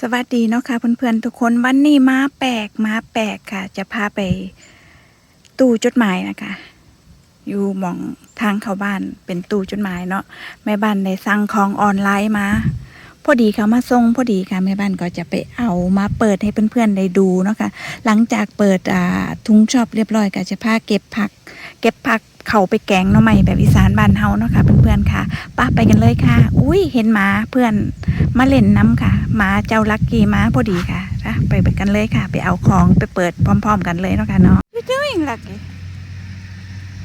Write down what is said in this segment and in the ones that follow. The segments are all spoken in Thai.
สวัสดีเนาะค่ะเพื่อนๆทุกคนวันนี้มาแปลกมาแปลกค่ะ จะพาไปตู้จดหมายนะคะ อยู่หมองทางเข้าบ้านเป็นตู้จดหมายเนาะแม่บ้านได้สั่งของออนไลน์มา พอดีเขามาส่งพอดีค่ะแม่บ้านก็จะไปเอามาเปิดให้เพื่อนๆได้ดูเนาะค่ะหลังจากเปิดอ่าทุงชอบเรียบร้อยก็จะพาเก็บผัก เก็บผัก เขาไปแกงหน่อไม้แบบอีสานบ้านเฮาเนาะค่ะเพื่อนๆค่ะป้าไปกันเลยค่ะ อุ้ยเห็นหมาเพื่อนมาเล่นน้ำค่ะหมาเจ้าลักกี้มาพอดีค่ะนะไปเปิดกันเลยค่ะ ไปเอาของไปเปิดพร้อม ๆ กันเลยเนาะค่ะเนาะ You doing Lucky?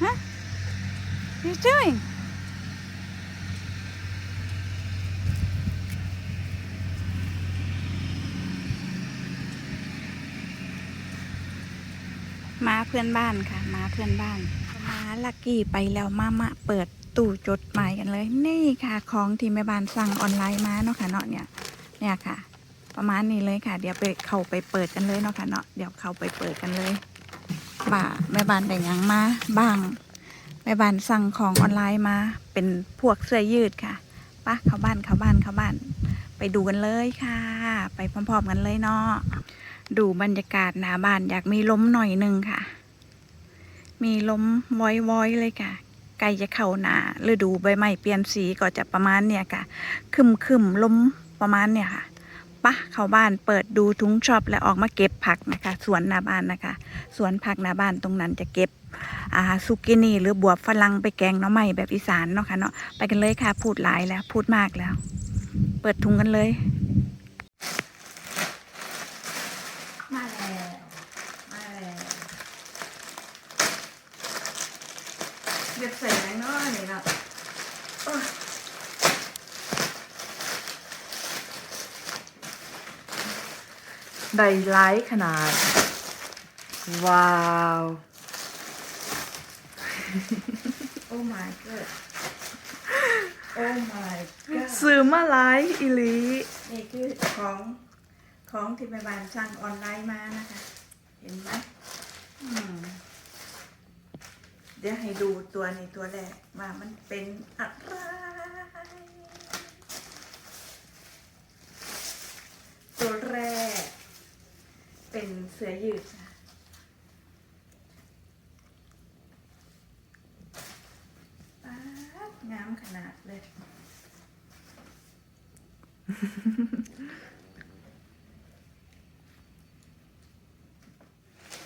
Huh? You doing? มาเพื่อนบ้านค่ะ มาเพื่อนบ้าน มาลักกี้ไปแล้วมามาเปิดตู้จดหมายกันเลย นี่ค่ะของที่แม่บ้านสั่งออนไลน์มาเนาะค่ะเนาะเนี่ยเนี่ยค่ะ ประมาณนี้เลยค่ะ เดี๋ยวไปเข้าไปเปิดกันเลยเนาะค่ะเนาะเดี๋ยวเข้าไปเปิดกันเลยบ่าแม่บ้านแต่งยังมาบ้างแม่บ้านสั่งของออนไลน์มา เป็นพวกเสื้อยืดค่ะปะเข้าบ้านเข้าบ้านเข้าบ้าน ไปดูกันเลยค่ะ ไปพร้อมๆกันเลยเนาะดูบรรยากาศหน้าบ้านอยากมีลมหน่อยนึงค่ะ มีลมว้อยๆเลยค่ะใกล้จะเข้าหนาฤดูใบไม้เปลี่ยนสีก็จะประมาณเนี่ยค่ะคึมคึมๆลมประมาณเนี่ยค่ะปะเข้าบ้านเปิดดูทุงช็อปแล้วออกมาเก็บผักนะคะสวนหน้าบ้านนะคะสวนผักหน้าบ้านตรงนั้นจะเก็บอาซุกินี่หรือบวบฝรั่งไปแกงหน้อไม้แบบอีสานเนาะค่ะเนาะไปกันเลยค่ะ พูดหลายแล้ว พูดมากแล้ว เปิดถุงกันเลย มาแล้วมาแล้วเรียบใส่แมงเนาะนี่เนาะโอ้ย ได้ไลค์ขนาด ว้าว โอ้ my god โอ้ my god ซื้อมาไลค์อีหลีนี่คือของของที่แม่บ้านสั่งออนไลน์มานะคะ เห็นไหมอืม เดี๋ยวให้ดูตัวในตัวแรกว่ามันเป็นอะไรตัวแรก เป็นเสื้อยืดค่ะป๊าดงามขนาดเลย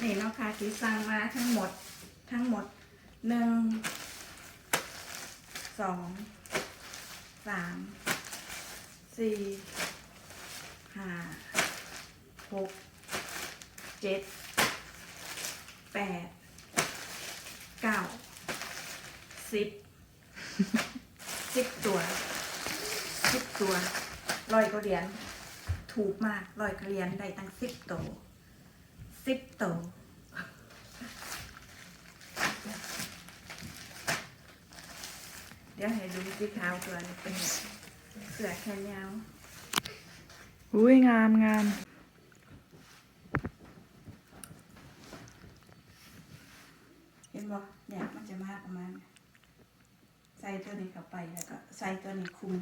นี่เนาะค่ะที่สั่งมาทั้งหมดทั้งหมด หนึ่งสองสามสี่ห้าหกเจ็ดแปดเก้าสิบสิบตัวสิบตัวร้อยก็เหรียญถูกมากร้อยก็เหรียญได้ตั้งสิบตัวสิบโตว เดี๋ยวให้ดูสีขาวตัวนี้เป็นเสือแขนยาวอุ้ยงามงามเห็นบ่เนี่ยมันจะมาประมาณนี้ใส่ตัวนี้เข้าไปแล้วก็ใส่ตัวนี้คลุม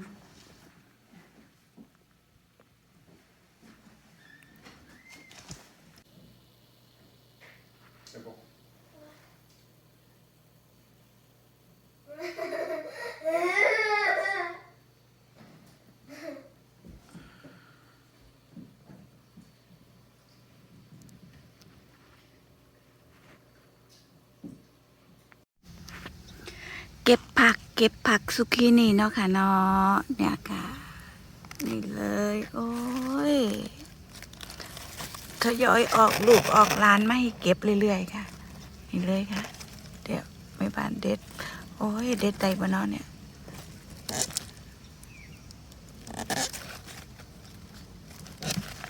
กเก็บผักสุกี้นี่เนาะค่ะเนาะเนี่ยค่ะนี่เลย โอ้ยทยอยออกลูกออกร้านไม่เก็บเรื่อยๆค่ะนี่เลยค่ะ เดี๋ยวไม่บานเด็ด โอ้ยเด็ดใจบนนอนเนี่ย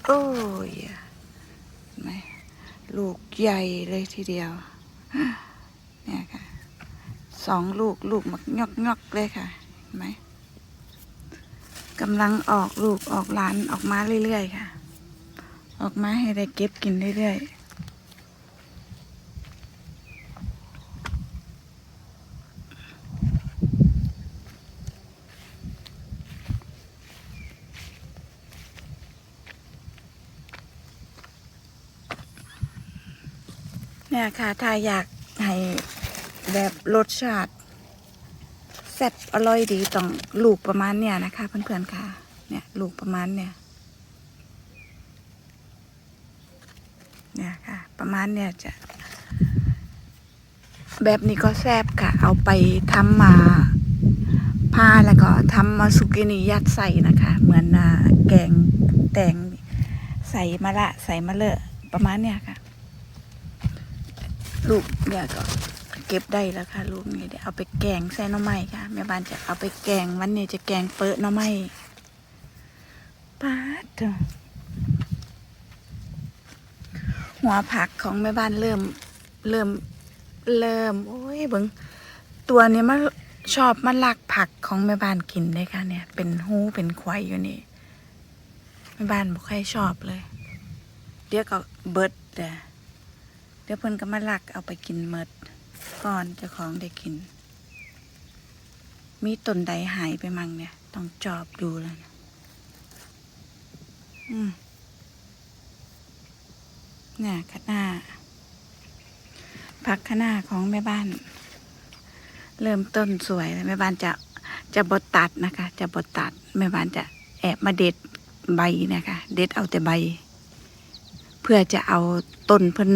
โอ้ยไหมลูกใหญ่เลยทีเดียวเนี่ยค่ะ สองลูกลูกมักงอกงอกเลยค่ะเห็นไหมกำลังออกลูกออกหลานออกมาเรื่อยๆค่ะ ออกมาให้ได้เก็บกินเรื่อยๆเนี่ยค่ะ ถ้าอยากให้ แบบรสชาติแซ่บอร่อยดีต้องลูกประมาณเนี่ยนะคะ เพื่อนๆค่ะ เนี่ยลูกประมาณเนี่ย เนี่ยค่ะ ประมาณเนี่ยจะ แบบนี้ก็แซ่บค่ะ เอาไปทำมาผ้าแล้วก็ทำมาสุกินียัดใส่นะคะ เหมือนแกงแตงใส่มะละ ใส่มะเลอะประมาณเนี่ยค่ะ ลูกเนี่ยก็ ก็บได้แล้วค่ะลูกนี่เดี๋ยวเอาไปแกงใส่น่อไม้ค่ะแม่บ้านจะเอาไปแกงวันนี้จะแกงเปิดน่อไม้ปาดหัวผักของแม่บ้านเริ่ม เริ่มเริ่ม โอ้ยเบิงตัวนี้มันชอบมันลักผักของแม่บ้านกินเลยค่ะเนี่ย เป็นหูเป็นควายอยู่นี่แม่บ้านบ่ค่อยชอบเลย เดี๋ยวก็เบิดเดี๋ยวเพิ่นก็มาลักเอาไปกินเมด ก่อนจ้าของได้กิน มีต้นใดหายไปมั่งเนี่ย ต้องจอบดูแล้วนะอืมเนี่ยคะน้าผักคะน้าของแม่บ้าน เริ่มต้นสวยแล้วแม่บ้านจะจะบดตัดนะคะ จะบดตัดแม่บ้านจะแอบมาเด็ดใบนะคะ เด็ดเอาแต่ใบ เพื่อจะเอาต้นเพิ่น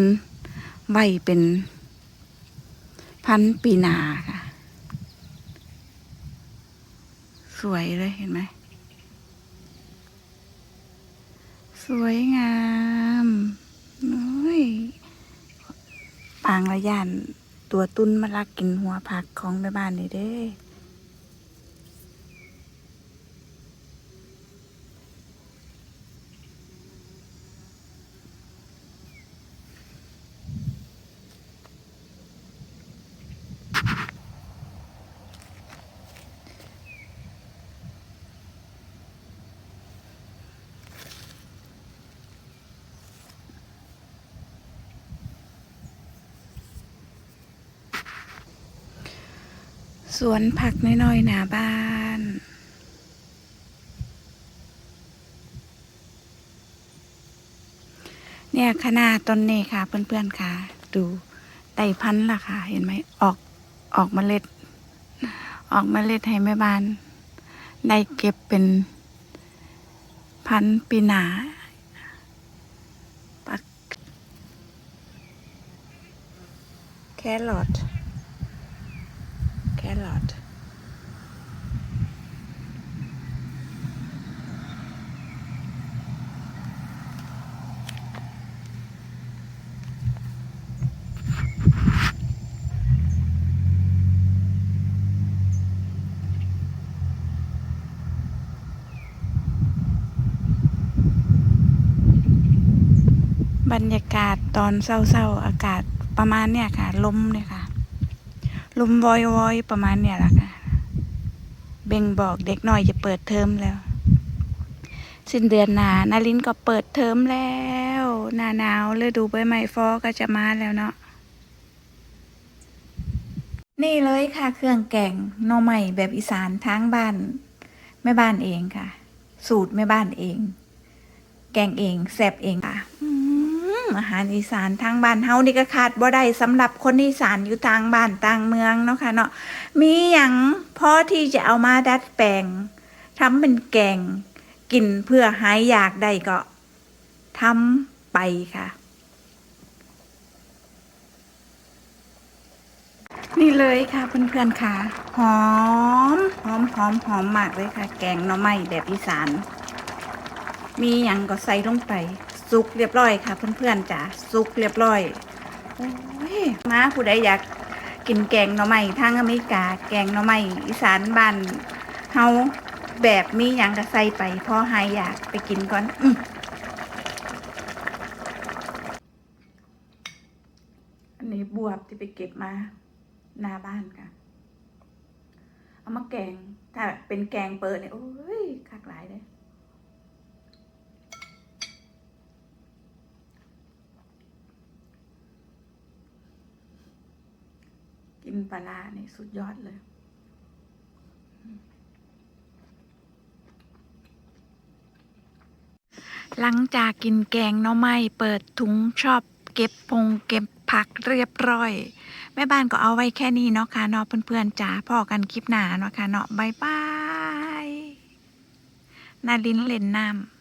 ใบเป็น พันปีนาค่ะ สวยเลยเห็นไหม สวยงามโอ้ยปางระยานตัวตุ้นมาลักกินหัวผักของแม่บ้านนี่เด้ สวนผักน้อยๆหนาบ้านเนี่ยขนาดต้นนี้ค่ะ เพื่อนๆค่ะ ดูไต่พันธุ์ล่ะค่ะ เห็นไหมออกออกเมล็ด ออกเมล็ดให้แม่บ้าน ได้เก็บเป็นพันธุ์ปีหนาปักแครอท รอทบรรยากาศตอนเศร้าๆ อากาศประมาณเนี่ยค่ะ ลมเนี่ยค่ะ ลมวอยวอยๆประมาณเนี่ยแหละค่ะเบ่งบอกเด็กหน่อยจะเปิดเทอมแล้ว สิ้นเดือนหนานารินก็เปิดเทอมแล้วหนาหนาวฤดูใบไม้ฟอก็จะมาแล้วเนาะนี่เลยค่ะ เครื่องแกงหน่อใหม่แบบอีสานทางบ้านแม่บ้านเองค่ะ สูตรแม่บ้านเอง แกงเองแซบเองค่ะ อาหารอีสานทางบ้านเฮานี่ก็ขาดบ่ได้สำหรับคนอีสานอยู่ทางบ้านต่างเมืองเนาะค่ะเนาะมีหยังพอที่จะเอามาดัดแปลงทำเป็นแกงกินเพื่อหายอยากได้ก็ทำไปค่ะนี่เลยค่ะเพื่อนๆค่ะ หอมหอมหอมหอมมากเลยค่ะ แกงหน่อไม้แบบอีสาน มีหยังก็ใส่ลงไป สุกเรียบร้อยค่ะ เพื่อนๆจ้ะสุกเรียบร้อยโอ้ยมาผู้ใดอยากกินแกงหน่อไม้ทางอเมริกา แกงหน่อไม้อีสานบ้านเฮาแบบมีหยังก็ใส่ไปพอหายอยากไปกินก่อนอืออันนี้บวบที่ไปเก็บมาหน้าบ้านค่ะ เอามาแกง ถ้าเป็นแกงเปิดเนี่ยโอ้ยคักหลายเลย กิน ปลาร้านี่สุดยอดเลย หลังจากกินแกงหน่อไม้เปิดถุงชอบเก็บพงเก็บพักเรียบร้อย แม่บ้านก็เอาไว้แค่นี้เนาะค่ะเนาะเพื่อนๆจ๋าพอกันคลิปหน้าเนาะค่ะเนาะบายบายนาลินเล่นน้ำ